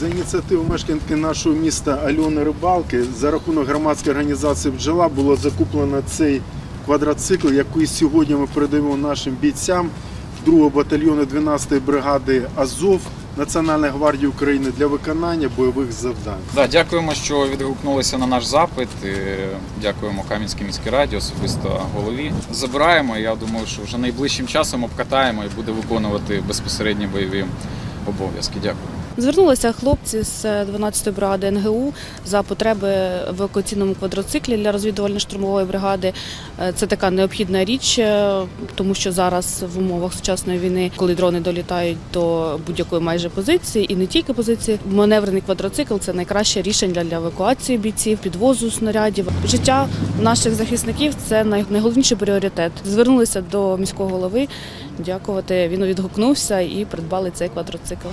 За ініціативу мешканки нашого міста Альони Рибалки за рахунок громадської організації бджола було закуплено цей квадроцикл, який сьогодні ми передаємо нашим бійцям 2-го батальйону 12-ї бригади Азов Національної гвардії України для виконання бойових завдань. Да, дякуємо, що відгукнулися на наш запит. Е, Дякуємо Кам'янській міській раді, особисто голові. Забираємо. Я думаю, що вже найближчим часом обкатаємо і буде виконувати безпосередні бойові обов'язки. Дякую. Звернулися хлопці з 12-ї бригади НГУ за потреби в евакуаційному квадроциклі для розвідувально-штурмової бригади. Е, Це така необхідна річ, е, тому що зараз в умовах сучасної війни, коли дрони долітають до будь-якої майже позиції, і не тільки позиції, маневрений квадроцикл це найкраще рішення для евакуації бійців, підвозу снарядів. Життя наших захисників це найголовніший пріоритет. Звернулися до міського голови. Дякувати. Він відгукнувся і придбали цей квадроцикл.